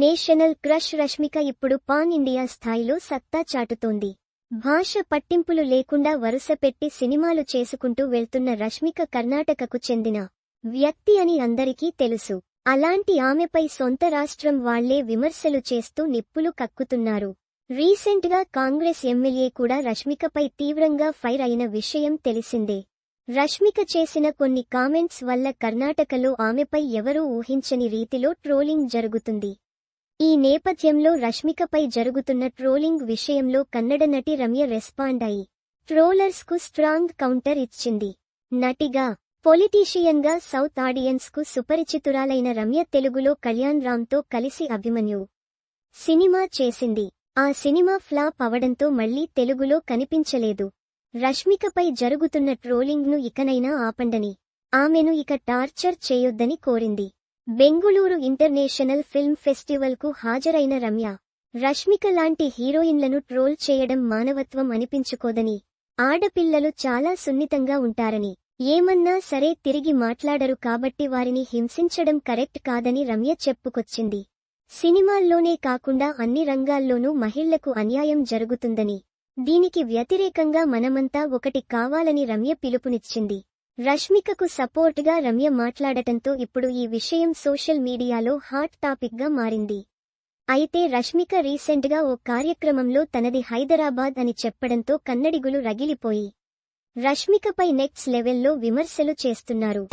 National crush Rashmika ఇప్పుడు pan India స్థాయిలో సత్తా చాటుతోంది. భాష పట్టింపులు లేకుండా వరుసపెట్టి సినిమాలు చేసుకుంటూ వెళ్తున్న రష్మిక కర్ణాటకకు చెందిన వ్యక్తి అని అందరికీ తెలుసు. అలాంటి ఆమెపై సొంత రాష్ట్రం వాళ్ళే విమర్శలు చేస్తూ నిప్పులు కక్కుతున్నారు. రీసెంట్గా కాంగ్రెస్ ఎమ్మెల్యే కూడా రష్మికపై తీవ్రంగా ఫైర్ అయిన విషయం తెలిసిందే. రష్మిక చేసిన కొన్ని కామెంట్స్ వల్ల కర్ణాటకలో ఆమెపై ఎవరూ ఊహించని రీతిలో ట్రోలింగ్ జరుగుతుంది. ఈ నేపథ్యంలో రష్మికపై జరుగుతున్న ట్రోలింగ్ విషయంలో కన్నడ నటి రమ్య రెస్పాండ్ అయి ట్రోలర్స్కు స్ట్రాంగ్ కౌంటర్ ఇచ్చింది. నటిగా పొలిటీషియన్గా సౌత్ ఆడియన్స్కు సుపరిచితురాలైన రమ్య తెలుగులో కళ్యాణ్ రామ్తో కలిసి అభిమన్యు సినిమా చేసింది. ఆ సినిమా ఫ్లాప్ అవడంతో మళ్ళీ తెలుగులో కనిపించలేదు. రష్మికపై జరుగుతున్న ట్రోలింగ్ను ఇకనైనా ఆపండని ఆమెను ఇక టార్చర్ చేయొద్దని కోరింది. బెంగుళూరు ఇంటర్నేషనల్ ఫిల్మ్ ఫెస్టివల్కు హాజరైన రమ్య. రష్మిక లాంటి హీరోయిన్లను ట్రోల్ చేయడం మానవత్వం అనిపించుకోదని. ఆడపిల్లలు చాలా సున్నితంగా ఉంటారని. ఏమన్నా సరే తిరిగి మాట్లాడరు కాబట్టి వారిని హింసించడం కరెక్ట్ కాదని రమ్య చెప్పుకొచ్చింది. సినిమాల్లోనే కాకుండా అన్ని రంగాల్లోనూ మహిళ్ళకు అన్యాయం జరుగుతుందని. దీనికి వ్యతిరేకంగా మనమంతా ఒకటి కావాలని రమ్య పిలుపునిచ్చింది. రష్మికకు సపోర్ట్గా రమ్య మాట్లాడటంతో ఇప్పుడు ఈ విషయం సోషల్ మీడియాలో హాట్ టాపిక్గా మారింది. అయితే రష్మిక రీసెంట్గా ఓ కార్యక్రమంలో తనది హైదరాబాద్ అని చెప్పడంతో కన్నడిగులు రగిలిపోయి రష్మికపై నెక్స్ట్ లెవెల్లో విమర్శలు చేస్తున్నారు.